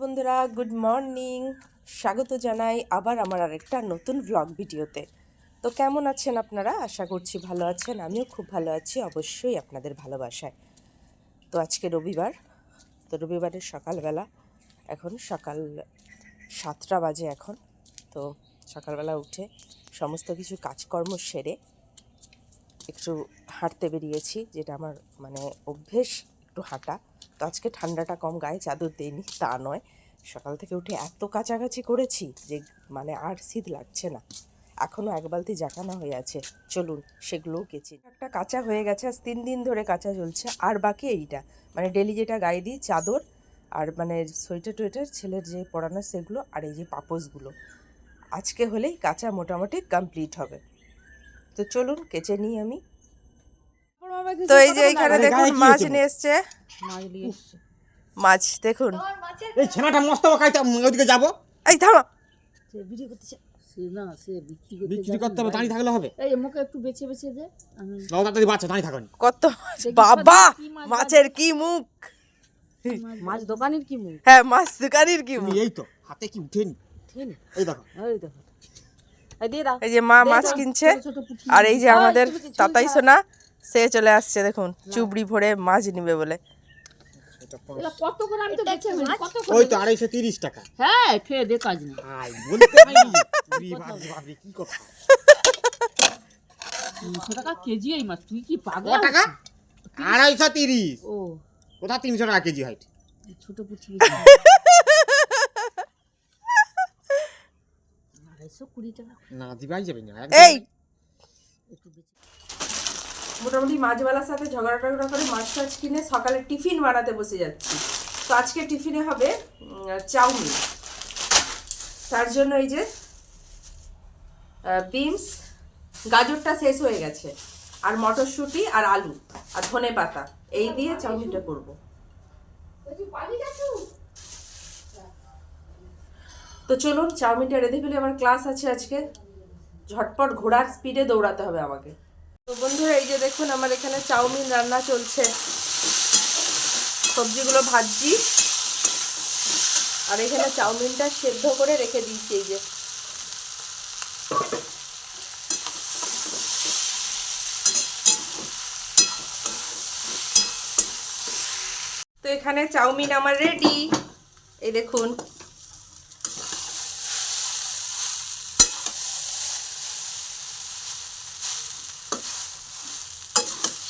বন্ধুরা good morning স্বাগত জানাই আবার আমার আরেকটা নতুন ব্লগ ভিডিওতে। তো কেমন আছেন আপনারা? আশা করছি ভালো আছেন। আমিও খুব ভালো আছি, অবশ্যই আপনাদের ভালোবাসায়। তো আজকে রবিবার, তো রবিবারের সকালবেলা, এখন সকাল সাতটা বাজে এখন। তো সকালবেলা উঠে সমস্ত কিছু কাজকর্ম সেরে একটু হাঁটতে বেরিয়েছি, যেটা আমার মানে অভ্যেস। একটু হাঁটা। তো আজকে ঠান্ডাটা কম, গায়ে চাদর দেয়নি তা নয়। সকাল থেকে উঠে এত কাছাকাছি করেছি যে মানে আর শীত লাগছে না। এখনও এক বালতি জাকানা হয়ে আছে। চলুন, সেগুলোও কেচি একটা কাঁচা হয়ে গেছে, আজ তিন দিন ধরে কাঁচা চলছে আর বাকি এইটা মানে ডেলি যেটা গায়ে দিই, চাদর আর মানে সোয়েটার টোয়েটার, ছেলের যে পরানো সেগুলো আর এই যে পাপোসগুলো আজকে হলেই কাঁচা মোটামুটি কমপ্লিট হবে। তো চলুন, কেচে নিই আমি। তো এই যে এখানে আরে দেখুন মাছ নিয়ে এসছে। মাছ দেখুন। এই ছেনাটা মস্ত কাইতে ওইদিকে যাব। এই থামো। বিক্রি করতে না সে বিক্রি করতে বিক্রি যাবে করতে হবে দাঁড়িয়ে থাকলে হবে। এই মুখে একটু বেছে বেছে দে। আমি তাড়াতাড়ি বাচ্চা দাঁড়িয়ে থাকেন কত বাবা মাছের কি মুখ? মাছ দোকানের কি মুখ? হ্যাঁ মাছ দোকানির কি মুখ? এই তো হাতে কি উঠেনি? এই দেখো। এই দেখো। এই দিয়ে দাও। এই যে মা মাছ কিনছে। আর এই যে আমাদের তাতাই সোনা। সে চলে আসছে দেখুন চুবড়ি ভরে মাছ নিবে বলে। এটা কত করে তো বেছে কত ওই তো আড়াইশো তিরিশ টাকা। হ্যাঁ খেয়ে দে কাজ নেই। আই বলতে পারি উরি বাপরে বাপরে, কি কথা। তিনশো টাকা কেজি এই মাছ তুই কি পাগল? টাকা? আড়াইশো তিরিশ। ও। কোথা তিনশো টাকা কেজি হাইট ছোট পুঁটি আড়াইশো কুড়ি টাকা। না দিবাই যাবে না। এই! একটু বেছে মোটামুটি মাছওয়ালার সাথে ঝগড়া টগড়া করে মাছ টাছ কিনে সকালে টিফিন বানাতে বসে যাচ্ছি। তো আজকে টিফিনে হবে চাউমিন। তার জন্য এই যে বিনস, গাজরটা শেষ হয়ে গেছে, আর মটরশুঁটি আর আলু আর ধনে পাতা। এই দিয়ে চাউমিনটা করব। তো চলুন, চাউমিনটা রেঁধে ফেলে আমার ক্লাস আছে আজকে। ঝটপট ঘোড়ার স্পিডে দৌড়াতে হবে আমাকে। তো বন্ধুরা, এই যে দেখুন আমার এখানে চাউমিন রান্না চলছে। সবজিগুলো ভাজছি। আর এখানে চাউমিনটা সেদ্ধ করে রেখে দিয়েছি, এই যে। তো এখানে চাউমিন আমার রেডি এই দেখুন।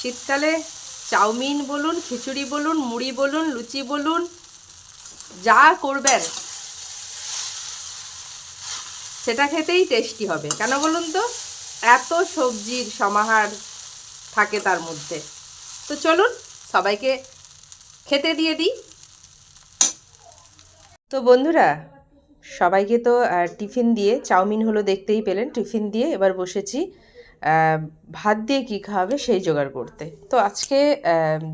শীতকালে চাউমিন বলুন, খিচুড়ি বলুন, মুড়ি বলুন, লুচি বলুন, যা করবেন, সেটা খেতেই টেস্টি হবে। কেন বলুন তো? এত সবজির সমাহার থাকে তার মধ্যে। তো চলুন, সবাইকে খেতে দিয়ে দিই। তো বন্ধুরা, সবাইকে তো টিফিন দিয়ে, চাউমিন হলো দেখতেই পেলেন, টিফিন দিয়ে এবার বসেছি। ভাত দিয়ে কী খাওয়াবে সেই জোগাড় করতে। তো আজকে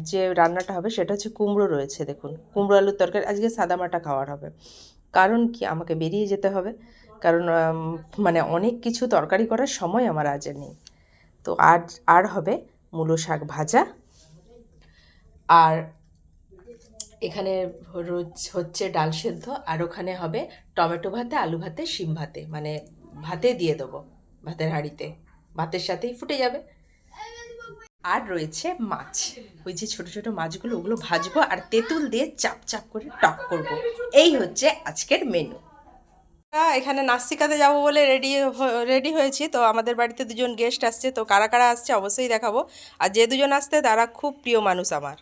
যে রান্নাটা হবে সেটা হচ্ছে কুমড়ো রয়েছে, দেখুন। কুমড়ো আলুর তরকারি, আজকে সাদামাটা খাওয়ার হবে। কারণ কি? আমাকে বেরিয়ে যেতে হবে। কারণ মানে অনেক কিছু তরকারি করার সময় আমার আজ নেই। তো আর আর হবে মূলো শাক ভাজা। আর এখানে রোজ- হচ্ছে ডাল সেদ্ধ, আর ওখানে হবে টমেটো ভাতে, আলু ভাতে, শিম ভাতে। মানে ভাতে দিয়ে দেবো, ভাতের হাঁড়িতে। ভাতের সাথেই ফুটে যাবে। আর রয়েছে মাছ। ওই যে ছোট ছোট মাছগুলো ওগুলো ভাজবো আর তেঁতুল দিয়ে চাপ চাপ করে টক করব। এই হচ্ছে আজকের মেনু এখানে নাস্তিকাতে যাব বলে রেডি রেডি হয়েছি। তো আমাদের বাড়িতে দুজন গেস্ট আসছে তো কারা কারা আসছে অবশ্যই দেখাবো। আর যে দুজন আসছে তারা খুব প্রিয় মানুষ আমার।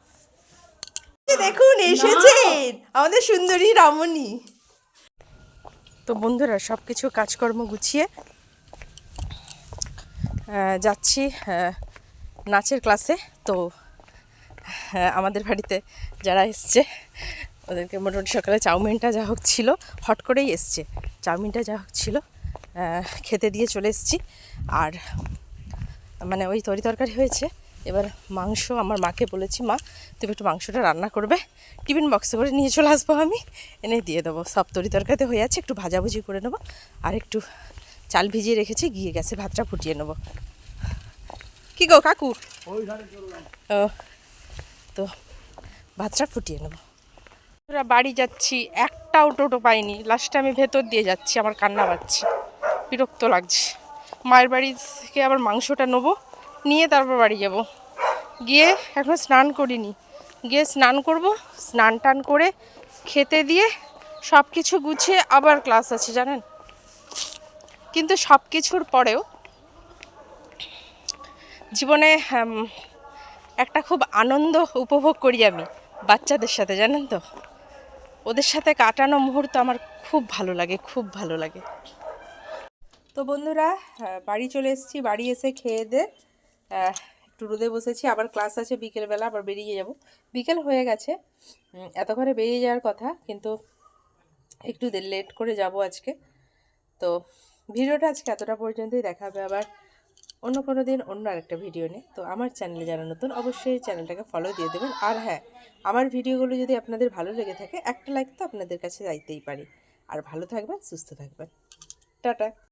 দেখুন এসেছেন আমাদের সুন্দরী রামণী। তো বন্ধুরা সব কিছু কাজকর্ম গুছিয়ে যাচ্ছি নাচের ক্লাসে তো আমাদের বাড়িতে যারা এসছে, ওদেরকে মোটামুটি সকালে চাউমিনটা যা হোক ছিল, হট করেই এসছে। চাউমিনটা যা হোক ছিল খেতে দিয়ে চলে এসেছি। আর মানে ওই তরি তরকারি হয়েছে। এবার মাংস আমার মাকে বলেছি, মা, তুমি একটু মাংসটা রান্না করবে। টিফিন বক্সে করে নিয়ে চলে আসব আমি। এনে দিয়ে দেবো। সব তরি তরকারিতে হয়ে আছে, একটু ভাজাভুজি করে নেব। আর একটু চাল ভিজিয়ে রেখেছি, গিয়ে গেছে ভাতটা ফুটিয়ে নেব। কি গো কাকু? ও, তো ভাতটা ফুটিয়ে নেব। আমরা বাড়ি যাচ্ছি, একটাও টোটো পাইনি। লাস্টে আমি ভেতর দিয়ে যাচ্ছি, আমার কান্না পাচ্ছে, বিরক্ত লাগছে। মায়ের বাড়ি থেকে আবার মাংসটা নেব, নিয়ে তারপর বাড়ি যাব। গিয়ে এখন স্নান করিনি। গিয়ে স্নান করব, স্নান টান করে খেতে দিয়ে সব কিছু গুছিয়ে আবার ক্লাস আছে, জানেন? কিন্তু সব কিছুর পরেও জীবনে একটা খুব আনন্দ উপভোগ করি আমি বাচ্চাদের সাথে জানেন তো? ওদের সাথে কাটানো মুহূর্ত আমার খুব ভালো লাগে খুব ভালো লাগে। তো বন্ধুরা বাড়ি চলে এসেছি বাড়ি এসে খেয়ে দে একটু রোদে বসেছি আবার ক্লাস আছে বিকেলবেলা আবার বেরিয়ে যাব। বিকেল হয়ে গেছে উম, এতক্ষণে বেরিয়ে যাওয়ার কথা কিন্তু একটু লেট করে যাব আজকে। তো ভিডিওটা আজকে এতটা পর্যন্তই, দেখা হবে আবার অন্য কোনো দিন অন্য আরেকটা ভিডিও নিয়ে। তো আমার চ্যানেলে যারা নতুন, অবশ্যই চ্যানেলটাকে ফলো দিয়ে দেবেন। আর হ্যাঁ আমার ভিডিওগুলো যদি আপনাদের ভালো লেগে থাকে, একটা লাইক তো আপনাদের কাছে যাইতেই পারি। আর ভালো থাকবেন, সুস্থ থাকবেন। টাটা।